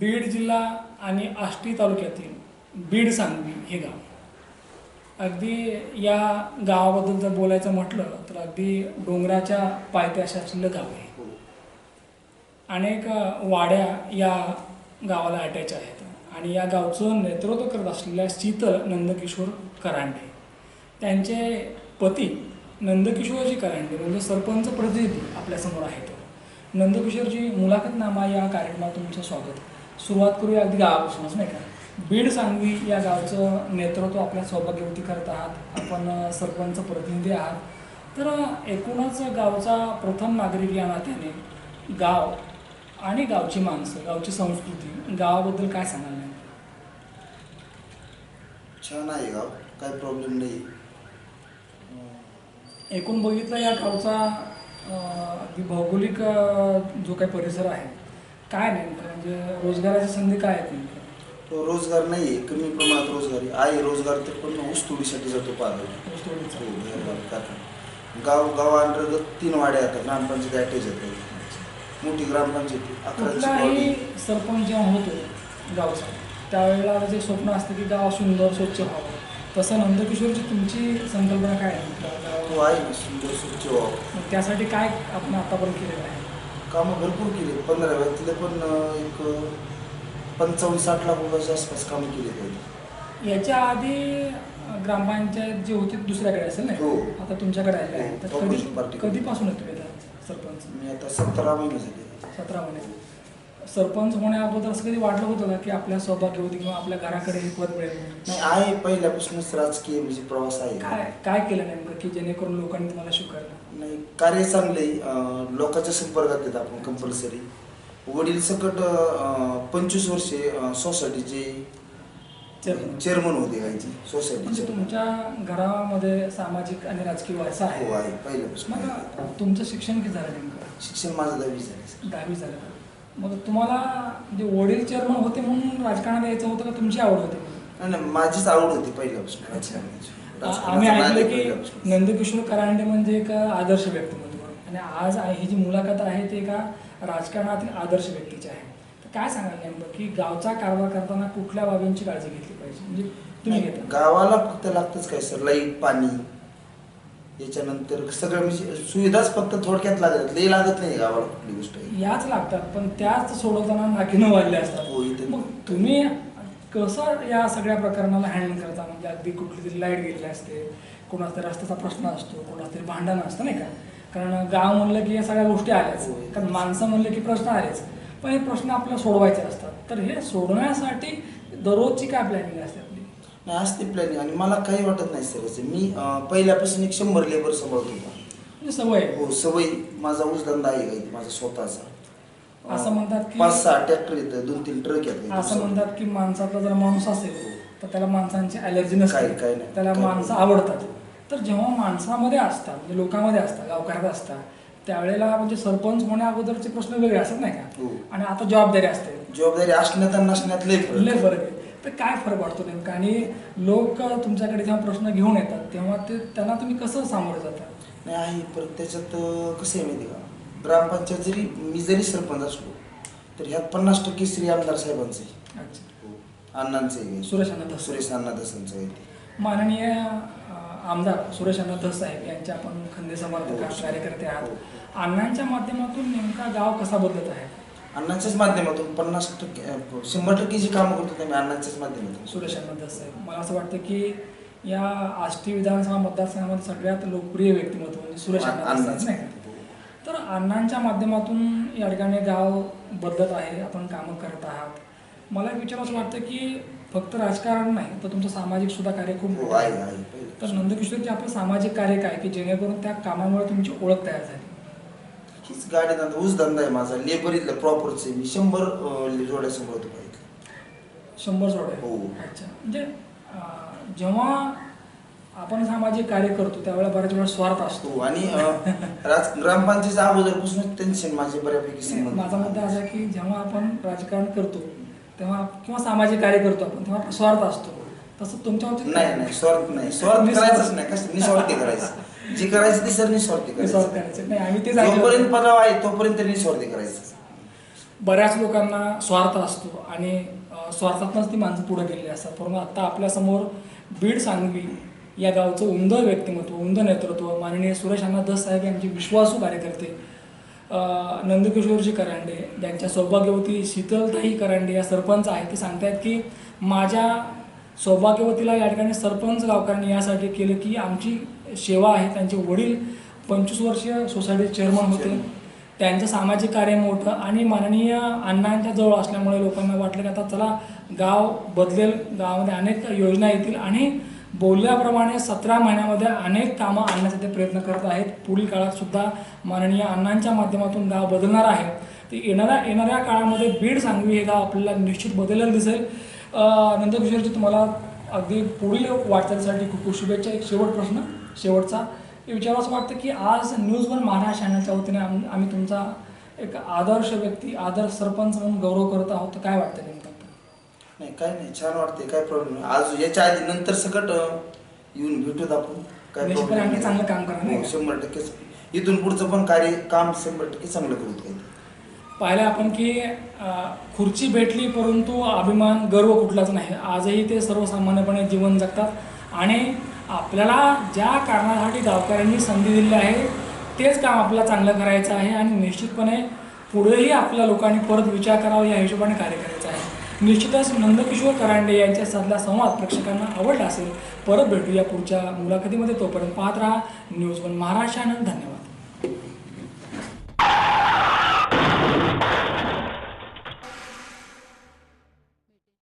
बीड जिल्हा आणि आष्टी तालुक्यातील बीड सांगवी हे गाव. अगदी या गावाबद्दल जर बोलायचं म्हटलं तर अगदी डोंगराच्या पायथ्याशी असलेलं गाव आहे. अनेक वाड्या या गावाला अटॅच आहेत. आणि या गावचं नेतृत्व करत असलेल्या शीतल नंदकिशोर करांडे. त्यांचे पती नंदकिशोरजी करांडे म्हणजे सरपंच प्रतिनिधी आपल्यासमोर आहेत. नंदकिशोरजी मुलाखतनामा या कार्यक्रमात तुमचं स्वागत. सुरुवात करूया अगदी गावापासूनच नाही का? बीड सांगवी या गावचं नेतृत्व आपल्या सौभाग्यवती करत आहात. आपण सरपंच प्रतिनिधी आहात. तर एकूणच गावचा प्रथम नागरिक या नात्याने गाव आणि गावची माणसं गावची संस्कृती गावाबद्दल काय सांगाल नाही छान आहे गाव काही प्रॉब्लेम नाही. एकूण बघितलं या गावचा अगदी भौगोलिक जो काही परिसर आहे काय नेमकं म्हणजे रोजगाराच्या संधी काय आहेत नेमकं? तो रोजगार नाही आहे कमी प्रमाणात रोजगारी आहे. रोजगार तर पण ऊसतोडीसाठी जातो पाहतो ऊसतोडीचा. गाव गावांतर्गत तीन वाड्या येतात ग्रामपंचायत अटॅच येतात मोठी ग्रामपंचायत कुठलाही वाडी. सरपंच जेव्हा होतो गावचा त्यावेळेला जे स्वप्न असतं की गाव सुंदर स्वच्छ व्हावं. तसं नंदकिशोरची तुमची संकल्पना काय आहे हो आहे ना सुंदर स्वच्छ व्हावं. मग त्यासाठी काय आपण आतापर्यंत केलेलं आहे? कामं भरपूर केली पंधरा व्यक्तीला पण अं, एक पंचावन्न साठ लाख रुपयाच्या आसपास कामं केली आहेत. याच्या आधी अ, ग्रामपंचायत जे होती दुसऱ्याकडे असेल हो. ना आता तुमच्याकडे आले आहे तर हो, कधी opposition party. कधीपासून येतो येतात सरपंच? मी आता सतरा महिने झाले. सतरा महिने. सरपंच होण्याअगोदर असं कधी वाटलं होतं का की आपल्या सौभाग्यवती किंवा आपल्या घराकडे हे पद मिळेल? नाही आहे. पहिल्यापासूनच राजकीय म्हणजे प्रवास आहे. काय काय केलं नेमकं की जेणेकरून लोकांनी तुम्हाला स्वीकारलं? नाही कार्य चांगले. लोकांच्या संपर्कात येत आपण कंपल्सरी वडील सकट पंचवीस वर्षे अं, सोसायटीचे Chairman. चेअरमन होते गायचे म्हणजे सोसायटीचे तुमच्या घरामध्ये सामाजिक आणि राजकीय वारसा हो आहे. आहे पहिल्यापासून. आहे. मग तुमचं शिक्षण किती झालं नेमकं? शिक्षण माझं दहावी झाले. दहावी झालं. मग तुम्हाला म्हणजे वडील चेअरमन होते म्हणून राजकारणात यायचं होतं का? तुमची आवड होती? नाही नाही माझीच आवड होती पहिल्यापासून आम्ही ऐकलं की. नंदकिशोर करांडे म्हणजे एक आदर्श व्यक्तिमत्व आणि आज ही जी मुलाखत आहे ते एका राजकारणातील आदर्श व्यक्तीची आहे. तर काय सांगाल नेमकं की गावचा कारभार करताना कुठल्या बाबींची काळजी घेतली पाहिजे? म्हणजे तुम्ही घेता. गावाला फक्त लागतच काय सर? लाइट पाणी. याच्यानंतर सगळं म्हणजे सुविधाच फक्त थोडक्यात लागत लई लागत नाही गावाला कुठली गोष्ट याच लागतात पण त्याच सोडवताना नाकीनं वाढले हो, असतात इथे- मग तुम्ही कसं या सगळ्या प्रकरणाला हँडल करता? म्हणजे अगदी कुठली तरी लाइट गेलेली असते कोणाचा तरी रस्त्याचा प्रश्न असतो कोणाचं तरी भांडण असतं नाही का? कारण गाव म्हणलं की या सगळ्या गोष्टी आल्याच. हो. कारण माणसं म्हणलं की प्रश्न आलेच. पण हे प्रश्न आपल्याला सोडवायचे असतात. तर हे सोडवण्यासाठी दररोजची काय प्लॅनिंग असते आपली? नाही असते प्लॅनिंग आणि मला काही वाटत नाही सर. याचं मी अं, पहिल्यापासून एक शंभर लेबर सांभाळत. होता म्हणजे सवय. आहे. हो सवय माझा ऊसधंदा आहे काही माझा स्वतःचा. अं, असं म्हणतात की- पाच सहा ट्रॅक्टर येतं दोन तीन ट्रक येतात असं म्हणतात की माणसातला जर माणूस असेल तर त्याला माणसांची अलर्जी नसते. काही- काही नाही. त्याला माणसं नाही. आवडतात. तर जेव्हा माणसामध्ये असतात म्हणजे लोकांमध्ये असतात गावकऱ्यात असतात त्यावेळेला म्हणजे सरपंच होण्या अगोदरचे प्रश्न वेगळे असतात नाही हो. का आणि आता जबाबदारी असते. जबाबदारी असण्यात आणि नसण्यात लय फरक लय आहे. फरक आहे. तर काय फरक वाटतो नेमका? आणि लोक तुमच्याकडे जेव्हा प्रश्न घेऊन येतात तेव्हा ते त्यांना तुम्ही कसं सामोरं जाता? नाही आहे परत त्याच्यात कसं आहे माहिती का? ग्रामपंचायत जरी मी जरी सरपंच असलो तर ह्यात पन्नास टक्के श्री आमदार साहेबांचं आहे. अच्छा. अण्णांचं आहे. सुरेश अण्णा धस. सुरेश अण्णा दसांचं आहे ते. माननीय अं, आमदार सुरेश अण्णा धस साहेब यांचे आपण खंदे समर्थक आहात, कार्यकर्ते आहात. अण्णांच्या माध्यमातून नेमका गाव कसा बदलत आहे? अण्णांच्याच माध्यमातून पन्नास टक्के शंभर टक्के जी कामं करतो ते मी अण्णांच्याच माध्यमातून सुरेश अण्णा धस साहेब मला असं वाटतं की या आष्टी विधानसभा मतदारसंघामध्ये सगळ्यात लोकप्रिय व्यक्तिमत्व म्हणजे सुरेश नाही तर अण्णांच्या माध्यमातून या ठिकाणी गाव बदलत आहे आपण कामं करत आहात. मला एक विचार असं वाटतं की फक्त राजकारण नाही तर तुमचं सामाजिक सुद्धा कार्य खूप हो मोठं आहे. तर नंदकिशोरचे आपलं सामाजिक कार्य काय की जेणेकरून त्या कामामुळे तुमची ओळख तयार झाली? हीच गाडी धंदा ऊस धंदा आहे माझा. लेबर इथलं प्रॉपरचे मी शंभर अं, जोड्या सांभाळतो पाहिजे शंभर आहे हो. अच्छा. म्हणजे अं, जेव्हा आपण सामाजिक कार्य करतो त्यावेळेला बऱ्याच वेळा स्वार्थ असतो. हो. आणि अं, राज ग्रामपंचायतीच्या अगोदरपासूनच त्यांचे माझे बऱ्यापैकी संबंध. माझा मुद्दा असा आहे की जेव्हा आपण राजकारण करतो तेव्हा किंवा सामाजिक कार्य करतो आपण तेव्हा आपला स्वार्थ असतो. तसं तुमच्या बाबतीत नाही नाही. स्वार्थ नाही. स्वार्थ. करायचंच नाही. कसं? निस्वार्थी करायचं. जी करायचं ती सर निस्वार्थी स्वार्थ करायचं. करायचं. नाही आम्ही तेच ऐकलं जोपर्यंत. पदाव आहे तोपर्यंत निस्वार्थी करायचं. बऱ्याच लोकांना स्वार्थ असतो आणि अ, स्वार्थातनंच ती माणसं पुढे गेलेली असतात. परंतु आता आपल्यासमोर बीड सांगवी या गावचं उमदं व्यक्तिमत्व उमदं नेतृत्व माननीय सुरेश अण्णा दस साहेब यांचे विश्वासू कार्यकर्ते अ, नंदकिशोरजी करांडे त्यांच्या सौभाग्यवती शीतलताई करांडे या सरपंच आहेत ते सांगतायत की माझ्या सौभाग्यवतीला या ठिकाणी सरपंच गावकऱ्यांनी यासाठी केलं की आमची सेवा आहे त्यांचे वडील पंचवीस वर्ष सोसायटी चेअरमन होते. त्यांचं सामाजिक कार्य मोठं आणि माननीय अण्णांच्या जवळ असल्यामुळे लोकांना वाटलं की आता चला गाव बदलेल गावामध्ये अनेक योजना येतील आणि बोलल्याप्रमाणे सतरा महिन्यामध्ये अनेक कामं आणण्यासाठी प्रयत्न करत आहेत. पुढील काळात सुद्धा माननीय अण्णांच्या माध्यमातून गाव बदलणार आहे. ते येणाऱ्या येणाऱ्या काळामध्ये बीड सांगवी हे गाव आपल्याला निश्चित बदललेलं दिसेल. नंदकिशोरजी तुम्हाला अगदी पुढील वाटचालीसाठी खूप खूप शुभेच्छा. एक शेवट प्रश्न. शेवटचा. हे विचारावं असं वाटतं की आज न्यूज वन महाराष्ट्र चॅनलच्या वतीने आम- आम्ही तुमचा एक आदर्श व्यक्ती आदर्श सरपंच म्हणून गौरव करत आहोत. तर काय वाटतं नेमकं? नाही काय नाही. छान वाटते काय प्रॉब्लेम नाही. आज याच्या आधी नंतर सकट येऊन भेटूत आपण. काय problem आणखी चांगलं काम करा, नाही हो? शंभर टक्के. इथून पुढचं पण कार्य काम शंभर टक्के चांगलं करू काही पाहिलं आपण की खुर्ची भेटली परंतु अभिमान गर्व कुठलाच नाही. आजही ते सर्वसामान्यपणे जीवन जगतात. आणि आपल्याला ज्या कारणासाठी गावकऱ्यांनी संधी दिली आहे तेच काम आपल्याला चांगलं करायचं आहे आणि निश्चितपणे पुढेही आपल्या लोकांनी परत विचार करावा या हिशोबाने कार्य करायचं आहे. निश्चितच नंदकिशोर करांडे यांच्या साधला संवाद प्रेक्षकांना आवडला असेल परत भेटूया पुढच्या मुलाखतीमध्ये. तोपर्यंत पाहत राहा न्यूज वन महाराष्ट्र आनंद धन्यवाद.